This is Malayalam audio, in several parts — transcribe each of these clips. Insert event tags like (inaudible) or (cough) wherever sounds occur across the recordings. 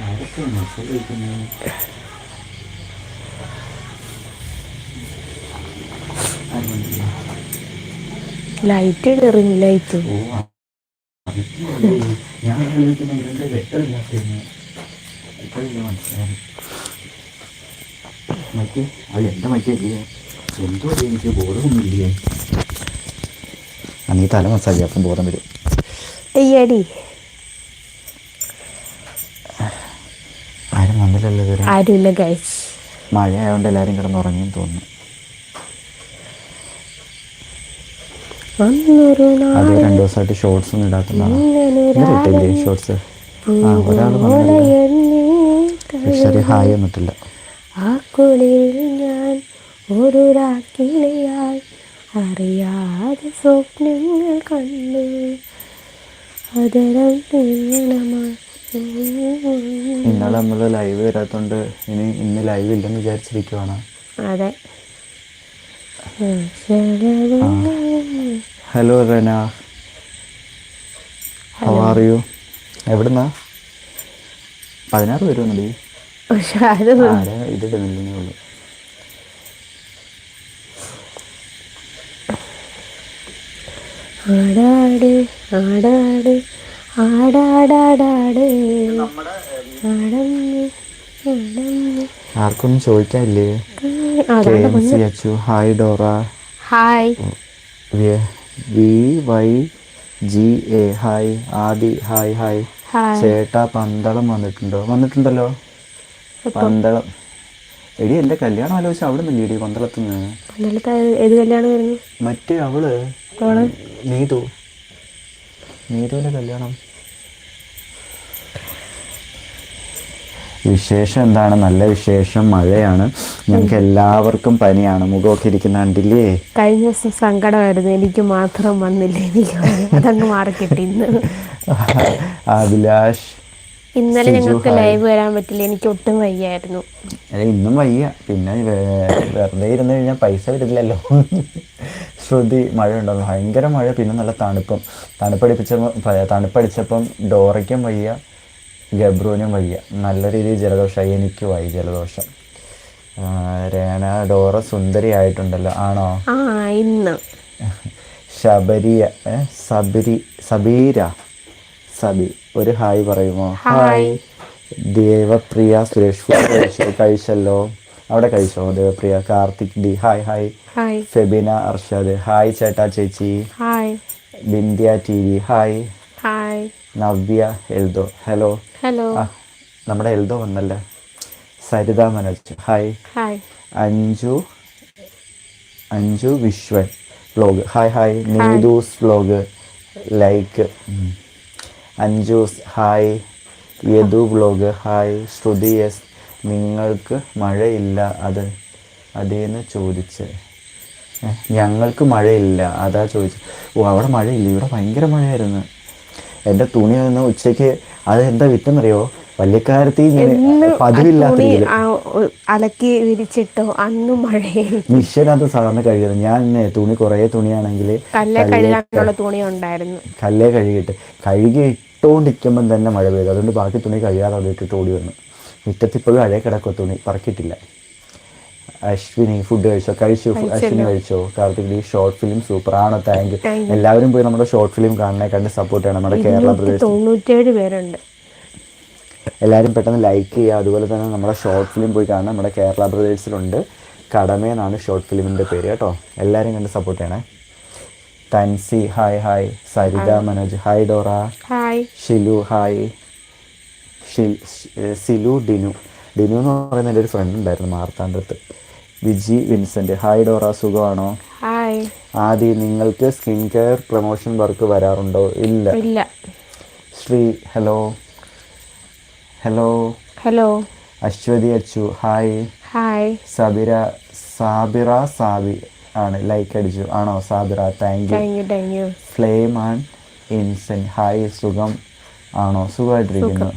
ആരൊക്കെ ആരുമില്ല. ലൈറ്റ് ഇടറിങ് ലൈറ്റ് ഞാൻ ആലോചിക്കുന്ന ഇവന്റെ വെട്ടമില്ലാത്തതിന് ഇപ്പോഴില്ല മനസ്സിലായി. മറ്റേ അത് എന്റെ മറ്റേ എന്തോ ഒരു എനിക്ക് ബോധമൊന്നുമില്ലേ ആ നീ തല മസാജ് അപ്പം ബോധം വരും. അയ്യടി ആരും വന്നില്ലല്ലോ ഇതുവരെ ആരുമില്ല ഗൈസ് മഴ ആയതുകൊണ്ട് എല്ലാവരും കിടന്നുറങ്ങി തോന്നുന്നു. അന്നൊരു അത് നാൾ രണ്ടു ദിവസമായിട്ട് ഷോർട്സ് ഒന്നും ഇടാത്തതാണ്. ഇങ്ങനൊരു ഇട്ടില്ലേ ഷോർട്സ് ആ ഒരാൾ വന്നില്ല ശരി ഹായ് ഒന്നിട്ടില്ല ആ കുളിയിൽ ഞാൻ ഒരു രാക്കിളിയായി. അറിയാതെ സ്വപ്നങ്ങൾ കണ്ടു. അതരം നീങ്ങണമായി ഇന്നലെ നമ്മൾ ലൈവ് വരാത്തോണ്ട് ഇനി ഇന്ന് ലൈവ് ഇല്ലെന്ന് വിചാരിച്ചിരിക്കുവാണ്. അതെ. Hello Rena how are you എവിടുന്നാ? പതിനാറ് പേര് വന്നു ഇതിടുന്നില്ലെന്നേ ആടാട് ആടാട് ആടാടാടാട്. ആർക്കൊന്നും ചോദിക്കാനില്ലേ? Achu. Hi Dora hi V Y G A. Hi Aadi. Hi hi ചേട്ടാ പന്തളം വന്നിട്ടുണ്ടോ? വന്നിട്ടുണ്ടല്ലോ. പന്തളം. എടി എന്റെ കല്യാണം ആലോചിച്ച് അവിടെ നിന്നില്ലേ എടി പന്തളത്തുനിന്ന് മറ്റേ അവൾ അവൾ? നീതു. നീതുവിന്റെ കല്യാണം. വിശേഷം എന്താണ്? നല്ല വിശേഷം മഴയാണ്. ഞങ്ങൾക്ക് എല്ലാവർക്കും പനിയാണ്. മുഖമൊക്കെ ഇരിക്കുന്ന കണ്ടില്ലേ? കഴിഞ്ഞ ദിവസം സങ്കടമായിരുന്നു. എനിക്ക് മാത്രം വന്നില്ല? എനിക്ക് അതങ്ങ് മാറിക്കിട്ടി ഇന്ന്. അഭിലാഷ് ഇന്നലെ ഞങ്ങൾക്ക് ലൈവ് വരാൻ പറ്റില്ല. എനിക്ക് ഒട്ടും വയ്യായിരുന്നു. അല്ല ഇന്നും വയ്യ. പിന്നെ വെറുതെ ഇരുന്ന് കഴിഞ്ഞാൽ പൈസ വരില്ലല്ലോ. ശ്രുതി മഴ ഉണ്ടല്ലോ. ഭയങ്കര മഴ പിന്നെ നല്ല തണുപ്പും. തണുപ്പടിപ്പിച്ചപ്പോൾ തണുപ്പടിച്ചപ്പം ഡോറയ്ക്കും വയ്യ ഗബ്രുവിനും വയ്യ. നല്ല രീതിയിൽ ജലദോഷമായി എനിക്ക് വയ്യ ജലദോഷം. രേന ഡോറ സുന്ദരി ആയിട്ടുണ്ടല്ലോ. ആണോ? ഇന്ന്. ശബരിയ സബരി സബീര. സബി. ഒരു ഹായ് പറയുമോ? ഹായ്. ദേവപ്രിയ സുരേഷ് കഴിച്ചല്ലോ. അവിടെ കഴിച്ചോ Devapriya? Karthik D hi hi. Febina Arshad hi ചേട്ടാ ചേച്ചി. Hi. Bindiya T V hi. Hi. Navya Eldho hello. Hello. നമ്മുടെ Eldho വന്നല്ല? Saritha Manoj hi. Hi. Anju Anju Viswan vlog hi hi. Neethus vlog like. Anjus hi. Yadu vlog hi. Shruthi S നിങ്ങൾക്ക് മഴയില്ല അത് അതേന്ന് ചോദിച്ച്. ഞങ്ങൾക്ക് മഴയില്ല അതാ ചോദിച്ചു. ഓ അവിടെ മഴയില്ല ഇവിടെ ഭയങ്കര മഴയായിരുന്നു. എന്റെ തുണി നിന്ന് ഉച്ചയ്ക്ക് അത് എന്താ വിറ്റെന്നറിയോ? വല്യക്കാരത്തി പതിവില്ലാത്ത അലക്കി വിരിച്ചിട്ടോ അന്നും മഴയായിരുന്നു മിഷ്യനകത്ത് സാധാരണ കഴുകുന്നത് ഞാൻ തുണി കുറേ തുണിയാണെങ്കിൽ കല്ലേ കഴുകാനുള്ള തുണി ഉണ്ടായിരുന്നു. കല്ലേ കഴുകിയിട്ട്. കഴുകി ഇട്ടുകൊണ്ടിരിക്കുമ്പം തന്നെ മഴ പെയ്തു. അതുകൊണ്ട് ബാക്കി തുണി കഴിയാതെ അവിടെ ഇട്ടിട്ട് ഓടി വന്നു. മുറ്റത്തിപ്പോഴും അഴേ കിടക്കുക തുണി പറക്കിയിട്ടില്ല. അശ്വിനി ഫുഡ് കഴിച്ചോ? കഴിച്ചു. അശ്വിനി കഴിച്ചോ? Karthik D short film super ആണോ. താങ്ക് യു എല്ലാവരും പോയി നമ്മുടെ ഷോർട്ട് ഫിലിം കാണണേ കണ്ട് സപ്പോർട്ട് ചെയ്യണം. നമ്മുടെ കേരള ഇരുന്നൂറ്റി പ്രദേശ് തൊണ്ണൂറ്റേഴ് പേരുണ്ട്. എല്ലാവരും പെട്ടെന്ന് ലൈക്ക് ചെയ്യുക. അതുപോലെ തന്നെ നമ്മുടെ ഷോർട്ട് ഫിലിം പോയി കാണാൻ നമ്മുടെ കേരള ബ്രദേഴ്സിലുണ്ട് കടമയെന്നാണ് ഷോർട്ട് ഫിലിമിന്റെ പേര്. കേട്ടോ? എല്ലാവരും കണ്ട് സപ്പോർട്ട് ചെയ്യണേ. Thansi hi hi Saritha Manoj hi Dora hi Shilu hi Silu Dinu Dinu എന്ന് പറയുന്ന എന്റെ ഒരു ഫ്രണ്ട് ഉണ്ടായിരുന്നു മാർത്താണ്ടത്ത് വിജി വിൻസെന്റ് ഹായ് ഡോറ സുഖമാണോ? ആദി നിങ്ങൾക്ക് സ്കിൻ കെയർ പ്രൊമോഷൻ വർക്ക് വരാറുണ്ടോ? ഇല്ല. ഇല്ല. Sree hello hello hello Aswathy Achu. Hi hi Sabira Sabira Sabi. ആണ്. ലൈക്ക് അടിച്ചു. ആണോ? Sabira thank you thank you flame and insane hi സുഖം. ആണോ? സുഖമായിട്ടിരിക്കുന്നു.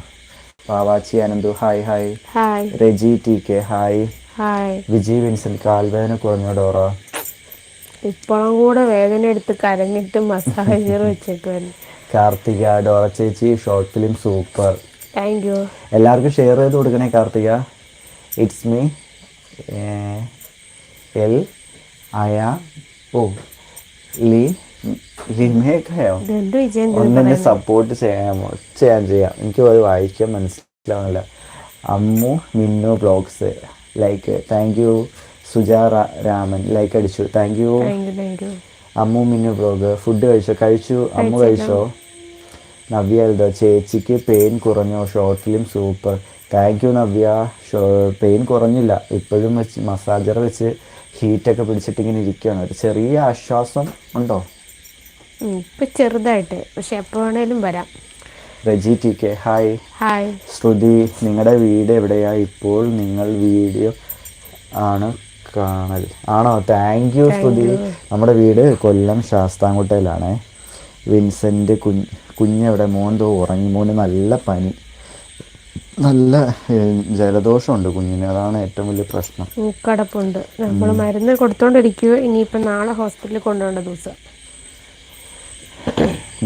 Pavachi Ananthu. Hi hi hi Reji T K hi hi Vijay Vincent കാൽവേദന കുറഞ്ഞ ഡോറ? ഇപ്പോഴും കൂടെ വേദന എടുത്ത് കരഞ്ഞിട്ട് മസാജർ വെച്ചേക്കുവാൻ കാർത്തിക ഡോറ ചേച്ചി short film super thank you എല്ലാവർക്കും ഷെയർ ചെയ്ത് കൊടുക്കണേ കാർത്തിക. ഇറ്റ്സ് മീ എൽ അയ ഓ ലി ലിമേക്കയോ ഒന്നെന്നെ സപ്പോർട്ട് ചെയ്യാമോ ചെയ്യാൻ ചെയ്യാം. എനിക്ക് അത് വായിക്കാൻ മനസ്സിലാവുന്നില്ല. Ammu Minnu blogs like thank you Suja Raman like അടിച്ചു. Thank you Ammu Minnu blog food കഴിച്ചോ? കഴിച്ചു. അമ്മു കഴിച്ചോ നവ്യ എഴുതോ? ചേച്ചിക്ക് pain കുറഞ്ഞോ? Short film super thank you Navya. Pain കുറഞ്ഞില്ല. ഇപ്പോഴും വെച്ച് മസാജർ വെച്ച് ഹീറ്റൊക്കെ പിടിച്ചിട്ട് ഇങ്ങനെ ഇരിക്കുകയാണ് ഒരു ചെറിയ ആശ്വാസം ഉണ്ടോ? ഇപ്പൊ ചെറുതായിട്ട്. പക്ഷെ എപ്പോ വേണേലും വരാം. Reji T K hi. Hi. Shruthi നിങ്ങളുടെ വീട് എവിടെയാ? ഇപ്പോൾ നിങ്ങൾ വീഡിയോ ആണ് കാണൽ. ആണോ? Thank you Shruthi. നമ്മുടെ വീട് കൊല്ലം ശാസ്താംകോട്ടയിലാണ്. വിൻസെന്റ് കുഞ്ഞ് കുഞ്ഞെവിടെ മോൻ തോ ഉറങ്ങി. മോന് നല്ല പനി. നല്ല ജലദോഷമുണ്ട് കുഞ്ഞിന്. അതാണ് ഏറ്റവും വലിയ പ്രശ്നം. മൂക്കടപ്പുണ്ട് നമ്മൾ മരുന്ന് കൊടുത്തോണ്ടിരിക്കുക ഇനിയിപ്പോ നാളെ ഹോസ്പിറ്റലിൽ കൊണ്ടുപോകേണ്ട ദിവസം.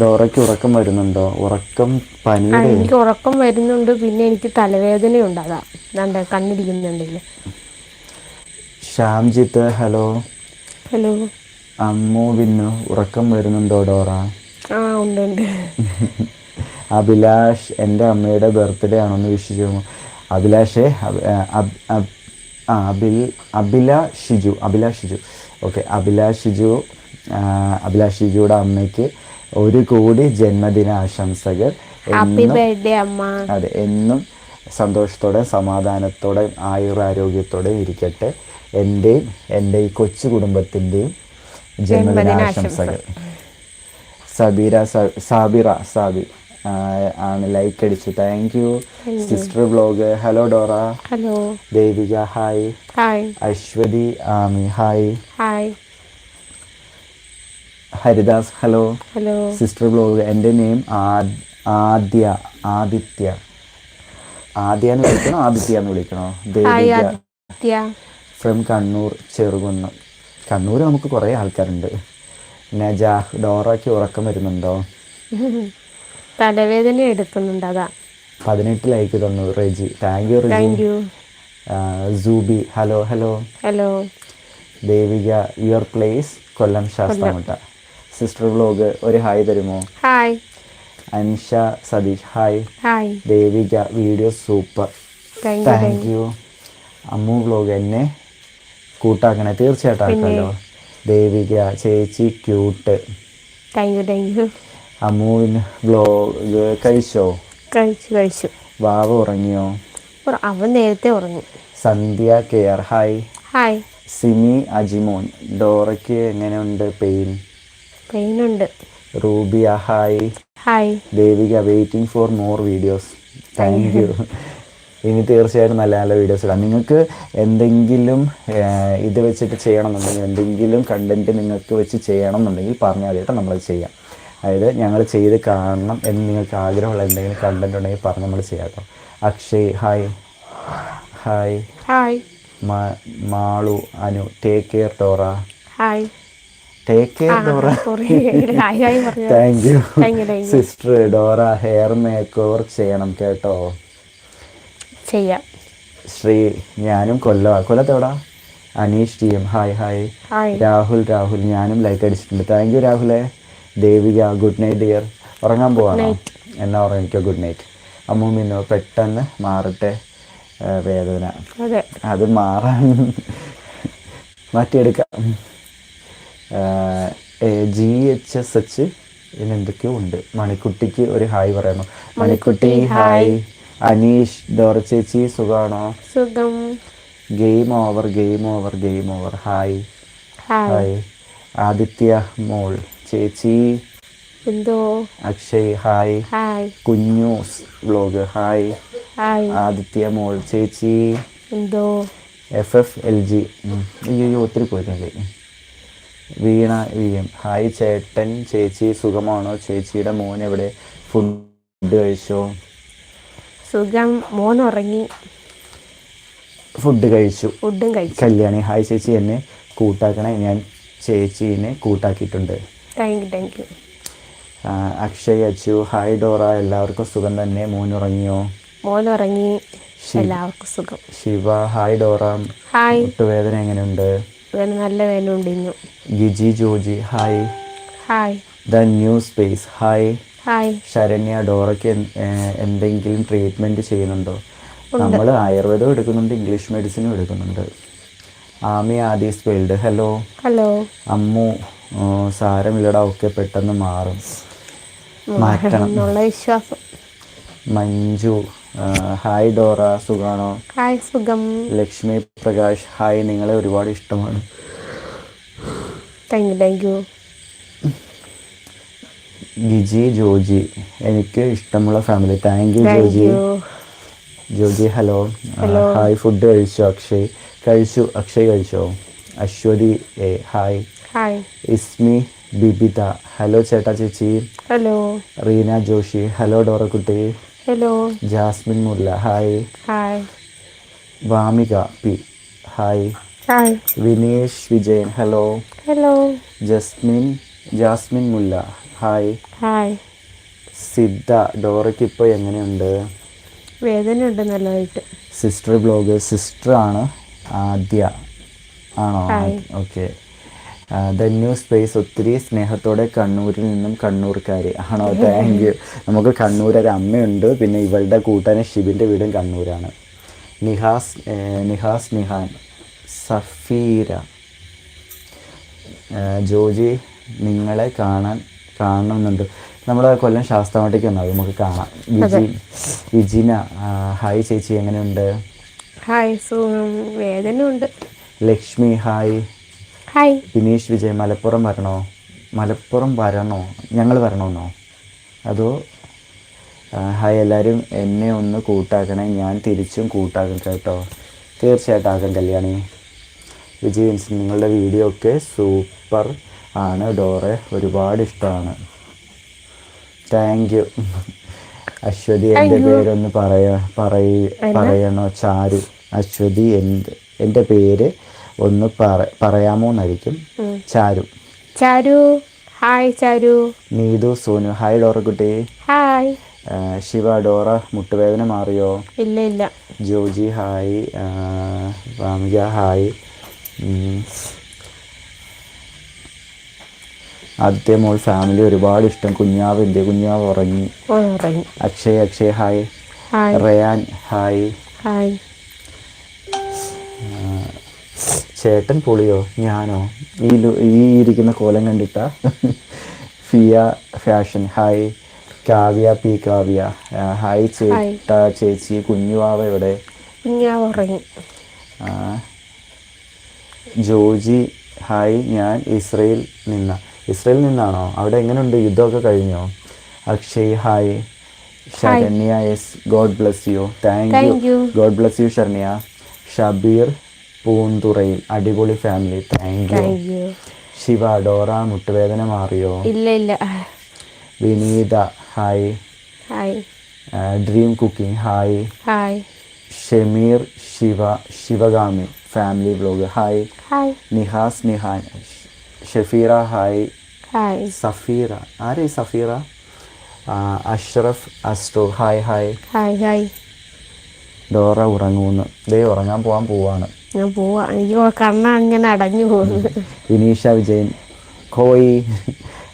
ഡോറയ്ക്ക് ഉറക്കം വരുന്നുണ്ടോ? ഉറക്കം പനി എനിക്ക് ഉറക്കം വരുന്നുണ്ട്. പിന്നെ എനിക്ക് തലവേദനയുണ്ട്. അതാ. ദാണ്ടെ കണ്ണിരിക്കുന്നുണ്ടെങ്കിൽ ശ്യാംജിത്ത് ഹലോ. ഹലോ. അമ്മു ബിന്നു ഉറക്കം വരുന്നുണ്ടോ ഡോറ? ആ ഉണ്ട് ഉണ്ട്. (laughs) അഭിലാഷ് എന്റെ അമ്മയുടെ ബർത്ത്ഡേ ആണെന്ന് വിശ്വസിക്കുന്നു അഭിലാഷേ ആ, അബിൽ അബില ഷിജു അബില ഷിജു. ഓക്കെ അബില ഷിജു അബില ഷിജുയുടെ അമ്മയ്ക്ക് ഒരു കോടി ജന്മദിന ആശംസകൾ അതെ എന്നും സന്തോഷത്തോടെ സമാധാനത്തോടെ ആയുരാരോഗ്യത്തോടെ ഇരിക്കട്ടെ. എന്റെയും എന്റെ ഈ കൊച്ചു കുടുംബത്തിന്റെയും ജന്മദിനാശംസകൾ. സബീര സബിറ സാബിറ സാബി. ആണ് ലൈക്ക് അടിച്ചു thank you sister blog hello Dora hello Devika hi hi Ashwathy Ami hi hi Haridas hello hello sister blog എന്റെ നെയിം ആദ്യ ആദിത്യ. ആദ്യ എന്ന് വിളിക്കണോ? ആദിത്യ എന്ന് വിളിക്കണോ? ദേവിക. ഫ്രം കണ്ണൂർ ചെറുകുന്നം. കണ്ണൂർ നമുക്ക് കുറേ ആൾക്കാരുണ്ട്. നജാഹ് ഡോറയ്ക്ക് ഉറക്കം വരുന്നുണ്ടോ? (laughs) തലവേദന എടുക്കുന്നുണ്ട് അതാ. പതിനെട്ട് ലൈക്ക് തന്നു Reji. Thank you thank you Subi hello hello. Hello. Devika your place Kollam Sasthamutta. Sister vlog ഒരു ഹായ് തരുമോ? Hi Ansha Satheesh hi hi Devika video super thank you thank you Ammu vlog എന്നെ കൂട്ടാക്കണേ. തീർച്ചയായിട്ടും ആക്കല്ലോ ദേവിക ചേച്ചി cute thank you thank you അമ്മുവിന് blog കഴിച്ചോ? കഴിച്ചു കഴിച്ചു. വാവ ഉറങ്ങിയോ? ഉറ- അവൻ നേരത്തെ ഉറങ്ങി. Sandhya care hi. Hi. Simi Ajimon ഡോറയ്ക്ക് എങ്ങനെയുണ്ട് പെയിൻ? പെയിൻ ഉണ്ട് Rubiya hi. Hi. Devika waiting for more videos thank you ഇനി തീർച്ചയായിട്ടും നല്ല നല്ല വീഡിയോസ് ഇടാം. നിങ്ങൾക്ക് എന്തെങ്കിലും ഇത് വെച്ചിട്ട് ചെയ്യണമെന്നുണ്ടെങ്കിൽ എന്തെങ്കിലും കണ്ടന്റ് നിങ്ങൾക്ക് വെച്ച് ചെയ്യണമെന്നുണ്ടെങ്കിൽ പറഞ്ഞാൽ കേട്ടോ നമ്മളത് ചെയ്യാം. അതായത് ഞങ്ങൾ ചെയ്ത് കാണണം എന്ന് നിങ്ങൾക്ക് ആഗ്രഹമുള്ള എന്തെങ്കിലും കണ്ടന്റ് ഉണ്ടെങ്കിൽ പറഞ്ഞ് നമ്മൾ ചെയ്യാം Akshay hi hi hi Malu Anu take care Dora. Hi take care Dora. Thank you sister Dora hair make over ചെയ്യണം കേട്ടോ. ചെയ്യാം. ശ്രീ ഞാനും കൊല്ലവാ കൊല്ലത്തെവിടാ Aneesh T M hi hi hi Rahul Rahul ഞാനും ലൈക്ക് അടിച്ചിട്ടുണ്ട്. താങ്ക് യു രാഹുലെ. ദേവിക ഗുഡ് നൈറ്റ് ഡിയർ ഉറങ്ങാൻ പോവാണോ? എന്നാ ഉറങ്ങിക്കോ ഗുഡ് നൈറ്റ് അമ്മു മിന്നു പെട്ടെന്ന് മാറട്ടെ വേദന. അതെ. മാറാൻ മാറ്റിയെടുക്കാം. ജി എച്ച് എസ് എച്ച് എന്തൊക്കെയോ ഉണ്ട്. മണിക്കുട്ടിക്ക് ഒരു ഹായ് പറയണം മണിക്കുട്ടി ഹായ്. അനീഷ് ഡോറ ചേച്ചി സുഖാണോ? സുഖം. Game over game over game over hi hi Aditya മോൾ. ചേച്ചി. എന്തോ? Akshay hi. Hi. Kunjus vlog hi. Hi. Aditya മോൾ ചേച്ചി. എന്തോ? എഫ് എഫ് എൽ ജി അയ്യോ ഒത്തിരി പോയിട്ടുണ്ട്. വീണ വി എം. ഹായ് ചേട്ടൻ ചേച്ചി. സുഖമാണോ? ചേച്ചിയുടെ മോൻ എവിടെ? ഫുഡ് കഴിച്ചോ? സുഖം. മോൻ ഉറങ്ങി. ഫുഡ് കഴിച്ചു. ഫുഡും കഴിച്ചു. കല്യാണി. ഹായ് ചേച്ചി. എന്നെ കൂട്ടാക്കണേ. ഞാൻ ചേച്ചീനെ കൂട്ടാക്കിയിട്ടുണ്ട്. Thank you thank you Akshay Achu hi Dora എല്ലാവർക്കും സുഖം തന്നെ. മോൻ ഉറങ്ങിയോ മോൻ ഉറങ്ങി എല്ലാവർക്കും സുഖം. Shiva hi Dora. ഹായ്. മുട്ടുവേദന എങ്ങനെയുണ്ട്? വേദന നല്ല വേദന ഇന്നു. Giji Joji hi. Hi. The new space hi. Hi. Saranya ഡോറയ്ക്ക് എന്തെങ്കിലും ട്രീറ്റ്മെന്റ് ചെയ്യുന്നുണ്ടോ? നമ്മൾ ആയുർവേദം എടുക്കുന്നുണ്ട് ഇംഗ്ലീഷ് മെഡിസിനും എടുക്കുന്നുണ്ട്. Ami Adees world hello hello Ammu സാരമില്ലടാ ഒക്കെ പെട്ടെന്ന് മാറും. മാറ്റണം. എന്നുള്ള വിശ്വാസം. മഞ്ജു ഹായ് ഡോറ സുഖാണോ? ഹായ് സുഖം. ലക്ഷ്മി പ്രകാശ് ഹായ് നിങ്ങളെ ഒരുപാട് ഇഷ്ടമാണ്. Thank you thank you. Giji Joji എനിക്ക് ഇഷ്ടമുള്ള family thank you Joji. Joji hello. Hi food കഴിച്ചു അക്ഷയ്? കഴിച്ചു. അക്ഷയ് കഴിച്ചോ? Aswathy A hi. Hi Ismi Bibitha hello ചേട്ടാ ചേച്ചി. Hello Reena Joshi. Hello ഡോറക്കുട്ടി. Hello Jasmin Mulla. Hi hi Vamika P. Hi hi Vinesh Vijayan. Hello hello Jasmin Jasmin Mulla. Hi hi Sidha ഡോറയ്ക്ക് ഇപ്പോൾ എങ്ങനെയുണ്ട്? വേദനയുണ്ട് നല്ലതായിട്ട്. സിസ്റ്റർ ബ്ലോഗ് സിസ്റ്റർ ആണ് ആദ്യ. ആണോ. ഓക്കെ ദ ന്യൂ സ്പേസ് ഒത്തിരി സ്നേഹത്തോടെ കണ്ണൂരിൽ നിന്നും കണ്ണൂർക്കാർ ആണോ? താങ്ക് യു നമുക്ക് കണ്ണൂർ ഒരു അമ്മയുണ്ട്. പിന്നെ ഇവളുടെ കൂട്ടാൻ ഷിബിന്റെ വീടും കണ്ണൂരാണ്. നിഹാസ് നിഹാസ് നിഹാൻ സഫീര. ജോജി നിങ്ങളെ കാണാൻ കാണുന്നുണ്ട്. നമ്മൾ കൊല്ലം ശാസ്താമട്ടിക്ക് വന്നാൽ നമുക്ക് കാണാം. വിജി വിജിന ഹായ് ചേച്ചി എങ്ങനെയുണ്ട്? ഹായ് സുഖം. വേദന ഉണ്ട് ലക്ഷ്മി ഹായ് ഹായ്. ബിനീഷ് വിജയ് മലപ്പുറം വരണോ? മലപ്പുറം വരണോ? ഞങ്ങൾ വരണമെന്നോ അതോ ഹായ് എല്ലാവരും എന്നെ ഒന്ന് കൂട്ടാക്കണേ. ഞാൻ തിരിച്ചും കൂട്ടാക്കും കേട്ടോ. തീർച്ചയായിട്ടും ആക്കാം കല്യാണി. വിജയ് നിങ്ങളുടെ വീഡിയോ ഒക്കെ സൂപ്പർ ആണ് ഡോറെ. ഒരുപാട് ഇഷ്ടമാണ്. താങ്ക് യു അശ്വതി എന്റെ പേരൊന്ന് പറയ പറയ പറയണോ? ചാരു. അശ്വതി എന്ത് എന്റെ പേര് ഒന്ന് പറ പറയാമോ എന്നായിരിക്കും. ചാരു. ചാരു. ഹായ് ചാരു. നീതു സോനു. ഹായ് ഡോറക്കുട്ടി ഹായ്. ആ, ശിവ ഡോറ മുട്ടുവേദന മാറിയോ? ഇല്ല ഇല്ല. ജോജി ഹായ്. വാമിക ഹായ്. ആദ്യത്തെ മോൾ ഫാമിലി ഒരുപാട് ഇഷ്ടം. കുഞ്ഞാവ് എന്റെ കുഞ്ഞാവ് ഉറങ്ങി. Akshay Akshay hi. Hi. Rayan hi. Hi. ചേട്ടൻ പൊളിയോ? ഞാനോ? ഈ ഈ ഇരിക്കുന്ന കോലം കണ്ടിട്ട? Fiya fashion. Hi. Kavya P Kavya. Hi ചേട്ട ചേച്ചി കുഞ്ഞുവാവ എവിടെ? ഉറങ്ങി. ജോജി ഹായ്. ഞാൻ ഇസ്രയേൽ നിന്ന ഇസ്രയേൽ നിന്നാണോ? അവിടെ എങ്ങനെയുണ്ട് യുദ്ധമൊക്കെ കഴിഞ്ഞോ? Akshay hi. Saranya S God bless you. Thank you. you. God bless you Saranya. Shabeer പൂന്തുറയിൽ അടിപൊളി family thank you Shiva Dora മുട്ടുവേദന മാറിയോ? ഇല്ല ഇല്ല. Vineetha hi hi dream cooking hi hi Shameer Shiva Sivagami family blog hi hi Nihas Nihan Shafeera hi hi Safeera ആരെ Safeera? Ashraf astro hi hi hi hi Dora ഉറങ്ങുന്നു. ദേ ഉറങ്ങാൻ പോകാൻ പോവാണ്. ഞാൻ പോവാ. എനിക്ക് കണ്ണ അങ്ങനെ അടഞ്ഞു പോകുന്നു. വിനീഷ വിജയൻ കോയി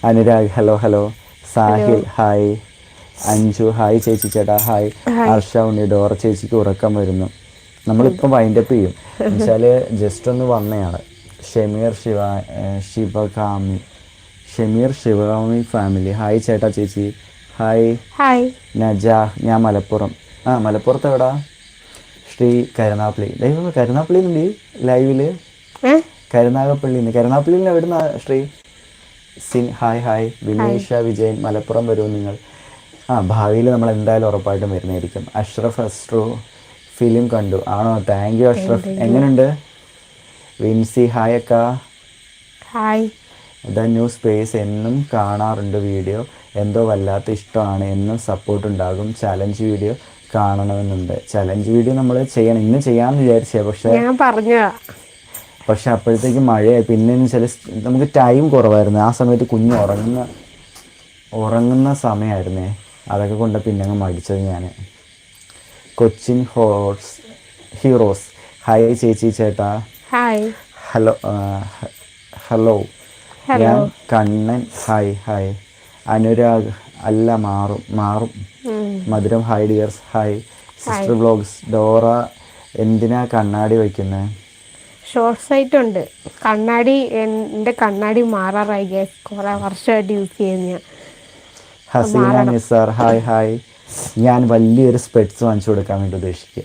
Anurag hello hello. Sahil hi. Anju hi ചേച്ചി ചേട്ടാ ഹായ്. ഹർഷ ഉണ്ണി ഡോറ ചേച്ചിക്ക് ഉറക്കം വരുന്നു. നമ്മളിപ്പം വൈൻഡപ്പ് ചെയ്യും. എന്നുവെച്ചാൽ ജസ്റ്റ് ഒന്ന് വന്നയാൾ. ഷമീർ ശിവ ശിവകാമി. ഷമീർ ശിവകാമി ഫാമിലി ഹായ് ചേട്ടാ ചേച്ചി. ഹായ്. ഹായ്. നജാ ഞാൻ മലപ്പുറം. ആ മലപ്പുറത്ത് എവിടാ ശ്രീ കരുനാപ്പള്ളി. ദൈവം കരുനാപ്പള്ളി ഉണ്ട് ലൈവിൽ. കരുനാഗപ്പള്ളിന്ന് കരുനാഗപ്പള്ളി കരുനാപ്പള്ളിയിൽ എവിടുന്ന ശ്രീ സിൻ ഹായ് ഹായ്. വിനേഷ വിജയൻ മലപ്പുറം വരും നിങ്ങൾ? ആ ഭാവിയിൽ നമ്മൾ എന്തായാലും ഉറപ്പായിട്ടും വരുന്നതായിരിക്കും. അഷ്റഫ് അസ്ട്രോ ഫിലിം കണ്ടു. ആണോ? Thank you Ashraf. എങ്ങനെയുണ്ട് വിൻസി ഹായ് അക്ക. ഹായ്. ദ ന്യൂ സ്പേസ് എന്നും കാണാറുണ്ട് വീഡിയോ. എന്തോ വല്ലാത്ത ഇഷ്ടമാണ്. എന്നും സപ്പോർട്ട് ഉണ്ടാകും. ചാലഞ്ച് വീഡിയോ കാണണമെന്നുണ്ട്. ചലഞ്ച് വീഡിയോ നമ്മൾ ചെയ്യണം. ഇന്ന് ചെയ്യാന്ന് വിചാരിച്ചേ. പക്ഷെ ഞാൻ പക്ഷെ അപ്പോഴത്തേക്ക് മഴയായി. പിന്നെ ചില നമുക്ക് ടൈം കുറവായിരുന്നു. ആ സമയത്ത് കുഞ്ഞ് ഉറങ്ങുന്ന ഉറങ്ങുന്ന സമയമായിരുന്നേ അതൊക്കെ കൊണ്ട് പിന്നെ അങ്ങ് മടിച്ചത് ഞാൻ കൊച്ചിൻ ഹോർസ് ഹീറോസ്. ഹായ് ചേച്ചി ചേട്ടാ. Hi hello hello. ഞാൻ കണ്ണൻ. Hi hi Anurag. അല്ല മാറും മാറും. മധുരം. Hi dears hi sister vlogs Dora എന്തിനാ കണ്ണാടി വയ്ക്കുന്നത് ഷോർട്ട് സൈറ്റ് ഉണ്ട് കണ്ണാടി എന്റെ കണ്ണാടി മാറാറായി ഗ്യാസ് കുറെ വർഷമായിട്ട് യൂസ് ചെയ്യുന്ന ഞാൻ. ഹസീന നിസാർ ഹായ് ഹായ് ഞാൻ വലിയൊരു സ്പെഡ്സ് വാങ്ങിച്ചു കൊടുക്കാൻ വേണ്ടി ഉദ്ദേശിക്കുക.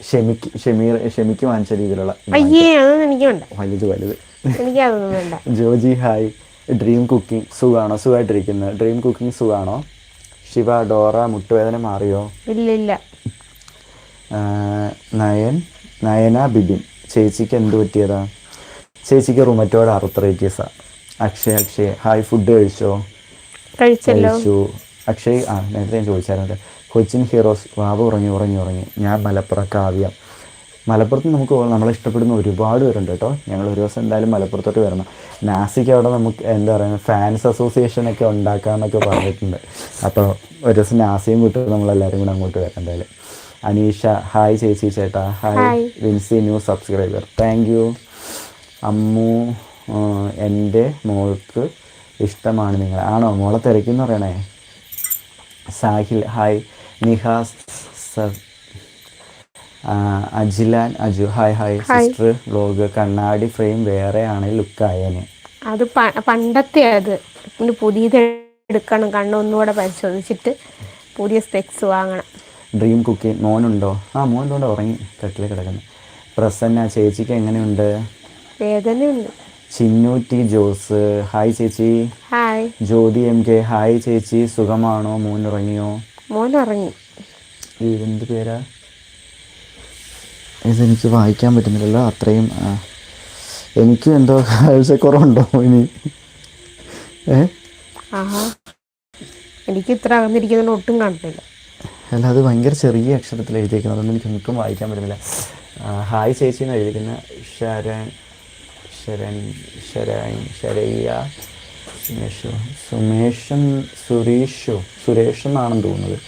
ഷെമിക്ക് ഷെമീർ ഷെമിക്ക് വാങ്ങിച്ച രീതിയിലുള്ള അയ്യേ അതൊന്നും എനിക്ക് വേണ്ട. വലുത്. വലുത് ജോജി ഹായ് ഡ്രീം കുക്കിംഗ് സുഖാണോ? സുഖമായിട്ടിരിക്കുന്നത് ഡ്രീം കുക്കിംഗ് സുഖാണോ? ശിവ ഡോറ മുട്ടുവേദന മാറിയോ? ഇല്ല നയൻ നയന ബിബിൻ. ചേച്ചിക്ക് എന്ത് പറ്റിയതാ? ചേച്ചിക്ക് റുമറ്റോയുടെ ആർത്രൈറ്റീസാ അക്ഷയ് അക്ഷയ് ഹായ് ഫുഡ് കഴിച്ചോ? കഴിച്ചു. അക്ഷയ് ആ നേരത്തെ ഞാൻ ചോദിച്ചായിരുന്നു കൊച്ചിൻ ഹീറോസ് വാവ് ഉറങ്ങി ഉറങ്ങി ഉറങ്ങി. ഞാൻ മലപ്പുറം കാവ്യ. മലപ്പുറത്ത് നമുക്ക് നമ്മളെ ഇഷ്ടപ്പെടുന്ന ഒരുപാട് പേരുണ്ട് കേട്ടോ. ഞങ്ങൾ ഒരു ദിവസം എന്തായാലും മലപ്പുറത്തോട്ട് വരണം. നാസിക്ക് അവിടെ നമുക്ക് എന്താ പറയുക ഫാൻസ് അസോസിയേഷൻ ഒക്കെ ഉണ്ടാക്കാമെന്നൊക്കെ പറഞ്ഞിട്ടുണ്ട്. അപ്പോൾ ഒരു ദിവസം നാസിയും വിട്ട് നമ്മളെല്ലാവരും കൂടെ അങ്ങോട്ട് വരാം എന്തായാലും. അനീഷ ഹായ് ചേച്ചി ചേട്ടാ. Hi. Vincy new subscriber thank you Ammu എന്റെ മോൾക്ക് ഇഷ്ടമാണ് നിങ്ങൾ ആണോ? മോളെ തിരക്കെന്ന് പറയണേ. Sahil hi Nihas Ajilan Aju hi hi. Sister vlog കണ്ണാടി ഫ്രെയിം വേറെയാണ് ലുക്കായന് അത് പണ്ടത്തെ അത്. പിന്നെ പുതിയത് എടുക്കണം കണ്ണൊന്നുകൂടെ പരിശോധിച്ചിട്ട് പുതിയ സ്പെക്സ് വാങ്ങണം. ഡ്രീം കുക്കിംഗ് മോനുണ്ടോ? ആ മോൻ കൊണ്ട് ഉറങ്ങി കട്ടിൽ കിടക്കുന്നു. പ്രസന്ന ചേച്ചിക്ക് എങ്ങനെയുണ്ട്? വേദനയുണ്ട്. ചിന്നൂറ്റി ജോസ്. ഹായ് ചേച്ചി. Hi Jyothi M K hi ചേച്ചി. സുഖമാണോ? മോൻ ഉറങ്ങിയോ? മോൻ ഉറങ്ങി. എന്ത് പേരാ? ഇതെനിക്ക് വായിക്കാൻ പറ്റുന്നില്ലല്ലോ. അത്രയും എനിക്ക് എനിക്കും എന്തോ കാഴ്ചക്കുറവുണ്ടോ ഇനി? ഏ? എനിക്ക് ഇത്ര അകന്നിരിക്കുന്നതുകൊണ്ട് ഒട്ടും കാണത്തില്ല അല്ല അത് ഭയങ്കര ചെറിയ അക്ഷരത്തിൽ എഴുതിയിരിക്കുന്നത് അതുകൊണ്ട് എനിക്ക് ഒട്ടും വായിക്കാൻ പറ്റുന്നില്ല. ഹായ് ചേച്ചി എന്ന് എഴുതിയിരിക്കുന്ന ശരൺ ശരൺ ശരൺ ശരയ്യ സുമേഷു സുമേഷൻ സുരേഷു സുരേഷ് എന്നാണെന്ന് തോന്നുന്നത്.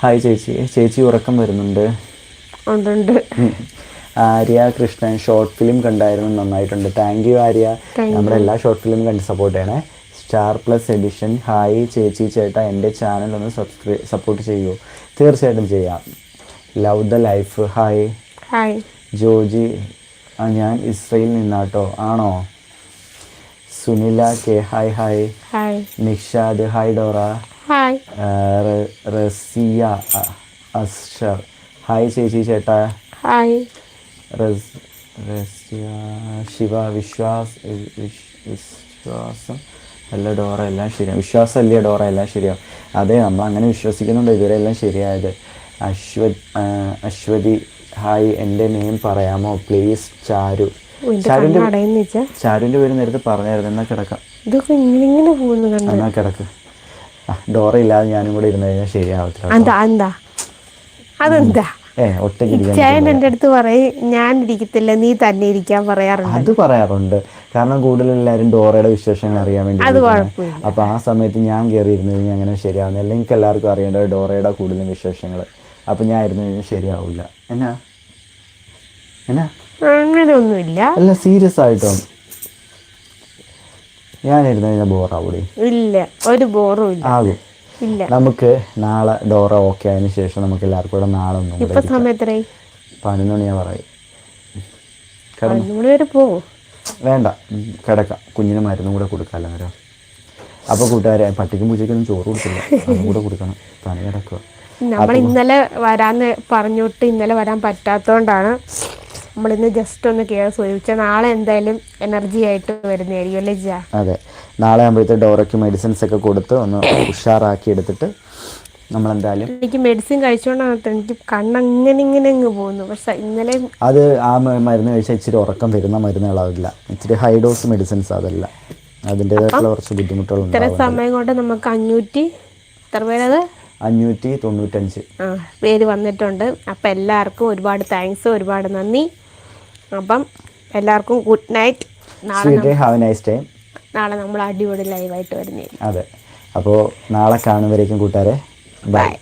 ഹായ് ചേച്ചി. ചേച്ചി ഉറക്കം വരുന്നുണ്ട്. ഉണ്ട് ആര്യ കൃഷ്ണൻ ഷോർട്ട് ഫിലിം കണ്ടായിരുന്നു നന്നായിട്ടുണ്ട്. Thank you Arya. നമ്മുടെ എല്ലാ ഷോർട്ട് ഫിലിം കണ്ട് സപ്പോർട്ട് ചെയ്യണേ. സ്റ്റാർ പ്ലസ് എഡിഷൻ ഹായ് ചേച്ചി ചേട്ട എന്റെ ചാനൽ ഒന്ന് സബ്സ്ക്രൈബ് സപ്പോർട്ട് ചെയ്യൂ. തീർച്ചയായിട്ടും ചെയ്യാം. Love the life hi hi Joji ഞാൻ ഇസ്രയേലിൽ നിന്നാട്ടോ. ആണോ? Sunila K hi hi hi Nishad hi Dora. Hi Razia Azhar hi Sheshi ചേട്ടാ. ഹായ് ശിവ വിശ്വാസ് വിശ്വാസം. അല്ല ഡോറ എല്ലാം ശരിയാവും വിശ്വാസം അല്ലേ ഡോറ എല്ലാം ശരിയാവും അതെ നമ്മൾ അങ്ങനെ വിശ്വസിക്കുന്നുണ്ട്. ഇതുവരെ എല്ലാം ശരിയായത്. അശ്വ അശ്വതി ഹായ് എന്റെ നെയിം പറയാമോ? പ്ലീസ് ചാരു. ചാരുവിന്റെ ചാരുവിന്റെ പേര് നേരത്തെ പറഞ്ഞായിരുന്നു. എന്നാൽ കിടക്കാം. എന്നാൽ കിടക്ക്. ഡോറ ഇല്ലാതെ ഞാനും കൂടെ ഇരുന്ന് കഴിഞ്ഞാൽ ശരിയാവത്തില്ല അതെന്താ? ചേട്ടൻ എന്റെ അടുത്ത് പറയും ഞാൻ ഇരിക്കത്തില്ല നീ തന്നെ ഇരിക്കാൻ പറയാറുണ്ട്. അത് പറയാറുണ്ട്. കാരണം കൂടുതൽ എല്ലാവരും ഡോറയുടെ വിശേഷങ്ങൾ അറിയാൻ വേണ്ടി. അപ്പൊ ആ സമയത്ത് ഞാൻ കയറിയിരുന്നു കഴിഞ്ഞാൽ അങ്ങനെ ശരിയാവുന്നു അല്ലെങ്കിൽ എനിക്ക് എല്ലാവർക്കും അറിയേണ്ട ഡോറയുടെ കൂടുതലും വിശേഷങ്ങൾ അപ്പൊ ഞാൻ ഇരുന്നു കഴിഞ്ഞാൽ ശരിയാവില്ല. എന്നാ? എന്നാ? അങ്ങനെയൊന്നുമില്ല. അല്ല സീരിയസ് ആയിട്ടോ? ഞാൻ ഇരുന്ന് കഴിഞ്ഞാൽ ബോറാവൂടി ഇല്ല ഒരു ബോറും ഇല്ല. ആകും. നമുക്ക് നാളെ ഡോറ ഓക്കെ ആയതിനു ശേഷം നമുക്ക് എല്ലാവർക്കും കൂടെ നാളെ ഒന്നും പതിനൊന്നണിയാ ഇപ്പൊ സമയം എത്രയായി പതിനൊന്ന് മണിയാ പറയും കിടന്നു. പതിനൊന്ന് വരെ പോകും വേണ്ട. കിടക്കാം. കുഞ്ഞിന് മരുന്നും കൂടെ കൊടുക്കാമല്ലോ നേരം അപ്പോൾ കൂട്ടുകാരെ പട്ടിക്കും പൂച്ചയ്ക്കൊന്നും ചോറ് കൊടുക്കില്ല അതും കൂടെ കൊടുക്കണം. പണി കിടക്കുക നമ്മൾ ഇന്നലെ വരാന്ന് പറഞ്ഞിട്ട് ഇന്നലെ വരാൻ പറ്റാത്തതുകൊണ്ടാണ് നമ്മളിന്ന് ജസ്റ്റ് ഒന്ന് കേസ് ചോദിച്ചാൽ നാളെ എന്തായാലും എനർജി ആയിട്ട് വരുന്നതായിരിക്കും അല്ലേ ജാ അതെ. നാളെ ആകുമ്പോഴത്തെ ഡോറയ്ക്ക് മെഡിസിൻസ് ഒക്കെ കൊടുത്ത് ഒന്ന് ഉഷാറാക്കി എടുത്തിട്ട് നമ്മളെന്തായാലും എനിക്ക് മെഡിസിൻ കഴിച്ചോണ്ടാണ് എനിക്ക് കണ്ണങ്ങനെ ഇങ്ങനെ അങ്ങ് പോകുന്നു. പക്ഷെ ഇന്നലെ അത് ആ മരുന്ന് കഴിച്ചാൽ ഇച്ചിരി ഉറക്കം വരുന്ന മരുന്നുകളാവില്ല. ഇച്ചിരി ഹൈ ഡോസ് മെഡിസിൻസ് അതല്ല. അതിന്റെതായിട്ടുള്ള കുറച്ച് ഇത്ര ബുദ്ധിമുട്ടുകളുണ്ടാവും സമയം കൊണ്ട് നമുക്ക് അഞ്ഞൂറ്റി എത്ര പേരത്? അഞ്ഞൂറ്റി തൊണ്ണൂറ്റഞ്ച്. ആ പേര് വന്നിട്ടുണ്ട്. അപ്പം എല്ലാവർക്കും ഒരുപാട് താങ്ക്സ് ഒരുപാട് നന്ദി. അപ്പം എല്ലാവർക്കും good night have nice time നാളെ നമ്മൾ അടിപൊളി ലൈവായിട്ട് വരുന്നതായിരിക്കും. അതെ. അപ്പോൾ നാളെ കാണുമ്പോഴേക്കും കൂട്ടുകാരെ ബൈ ബൈ